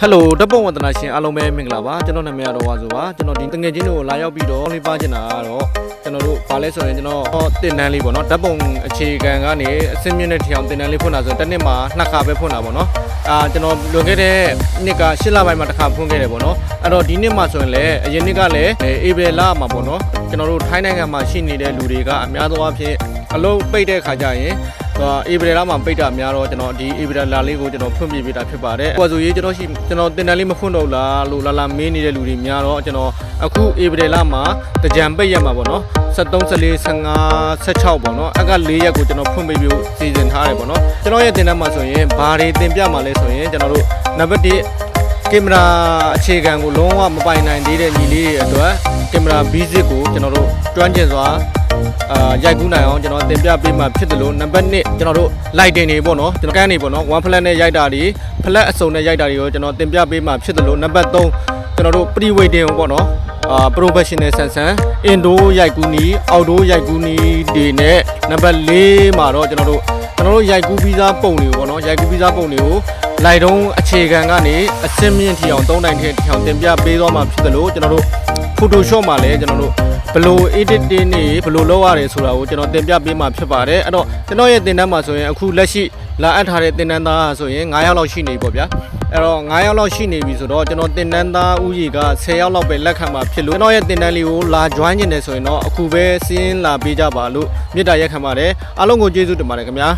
ဟယ်လိုဓပုံဝတနာရှင်အားလုံးပဲမင်္ဂလာပါကျွန်တော်နာမည်ကတော့ဝါဆိုပါကျွန်တော်ဒီတငယ်ချင်းတွေကိုလာရောက်ပြီးတော့လေးပါချင်တာကတော့ကျွန်တော်တို့ဘာလဲဆိုရင်ကျွန်တော်တင်တန်းလေးပေါ့နော်ဓပုံအခြေခံကနေအစင်းမြင့်တဲ့ထီအောင်တင်တန်းလေးဖွင့်တာဆိုတစ်နှစ်မှာနှစ်ခါပဲဖွင့်တာပေါ့နော်အာကျွန်တော်လွန်ခဲ့တဲ့နှစ်က၈လပိုင်းမှာတစ်ခါဖွင့်ခဲ့တယ်ပေါ့နော်အဲ့တော့ဒီနှစ်မှာဆိုရင်လည်းအရင်နှစ်ကလည်းဧပြီလမှာပေါ့နော်ကျွန်တော်တို့ထိုင်းနိုင်ငံမှာရှိနေတဲ့လူတွေကအများသောအားဖြင့်အလုံးပိတ်တဲ့ခါကျရင် ဟိုအေဗရလာမှာပိတ်တာများတော့ကျွန်တော်ဒီအေဗရလာလေးကိုကျွန်တော်ဖွင့်ပြပေးတာဖြစ်ပါတယ်။ဟိုဆိုရေးကျွန်တော်ရှိကျွန်တော်တင်တန်းလေးမဖွင့်တော့လားလို့လာလာမင်းနေတဲ့လူတွေများတော့ကျွန်တော်အခုအေဗရလာမှာတကြံပိတ်ရမှာပေါ့နော်73 14 15 16ပေါ့နော်အက4ရက်ကိုကျွန်တော်ဖွင့်ပေးပြီးစီစဉ်ထားတယ်ပေါ့နော်ကျွန်တော်ရဲ့တင်တန်းမှာဆိုရင်ဘာတွေတင်ပြမှာလဲဆိုရင်ကျွန်တော်တို့နံပါတ်1ကင်မရာအခြေခံကိုလုံးဝမပိုင်နိုင်သေးတဲ့ညီလေးတွေအတွက်ကင်မရာဘီးစစ်ကိုကျွန်တော်တို့ကျွမ်းကျင်စွာ အာရိုက်ကူးနိုင်အောင်ကျွန်တော်တင်ပြပေးမှဖြစ်တယ်လို့နံပါတ်1ကျွန်တော်တို့ lighting တွေပေါ့နော်ကျွန်တော်ကန်းတွေပေါ့နော် one flat နဲ့ရိုက်တာတွေ flat အစုံနဲ့ရိုက်တာတွေကိုကျွန်တော်တင်ပြပေးမှဖြစ်တယ်လို့နံပါတ်3ကျွန်တော်တို့ pre wedding ကိုပေါ့နော်အာ professional ဆန်ဆန် indoor ရိုက်ကူးနီး outdoor ရိုက်ကူးနီးတွေနဲ့နံပါတ်4မှာတော့ကျွန်တော်တို့ကျွန်တော်တို့ရိုက်ကူးပြီးသားပုံတွေကိုပေါ့နော်ရိုက်ကူးပြီးသားပုံတွေကိုလိုက်တုံးအခြေခံကနေအစင်းမြင့်ထီအောင်၃နိုင်ထီအောင်တင်ပြပေးသွားမှာဖြစ်တယ်လို့ကျွန်တော်တို့ Photoshop မှာလည်းကျွန်တော်တို့ဘယ်လို editing တွေဘယ်လိုလုပ်ရတယ်ဆိုတာကိုကျွန်တော်တင်ပြပေးမှာဖြစ်ပါတယ်အဲ့တော့ကျွန်တော်ရဲ့တင်တန်းမှာဆိုရင်အခုလက်ရှိလာအပ်ထားတဲ့တင်တန်းသားဆိုရင်9ယောက်လောက်ရှိနေပြီပေါ့ဗျာအဲ့တော့9ယောက်လောက်ရှိနေပြီဆိုတော့ကျွန်တော်တင်တန်းသားဦးရေက10ယောက်လောက်ပဲလက်ခံမှာဖြစ်လို့ကျွန်တော်ရဲ့တင်တန်းလေးကိုလာ join နေတယ်ဆိုရင်တော့အခုပဲစင်းလာပေးကြပါလို့မေတ္တာရက်ခံပါတယ်အားလုံးကိုကျေးဇူးတင်ပါတယ်ခင်ဗျာ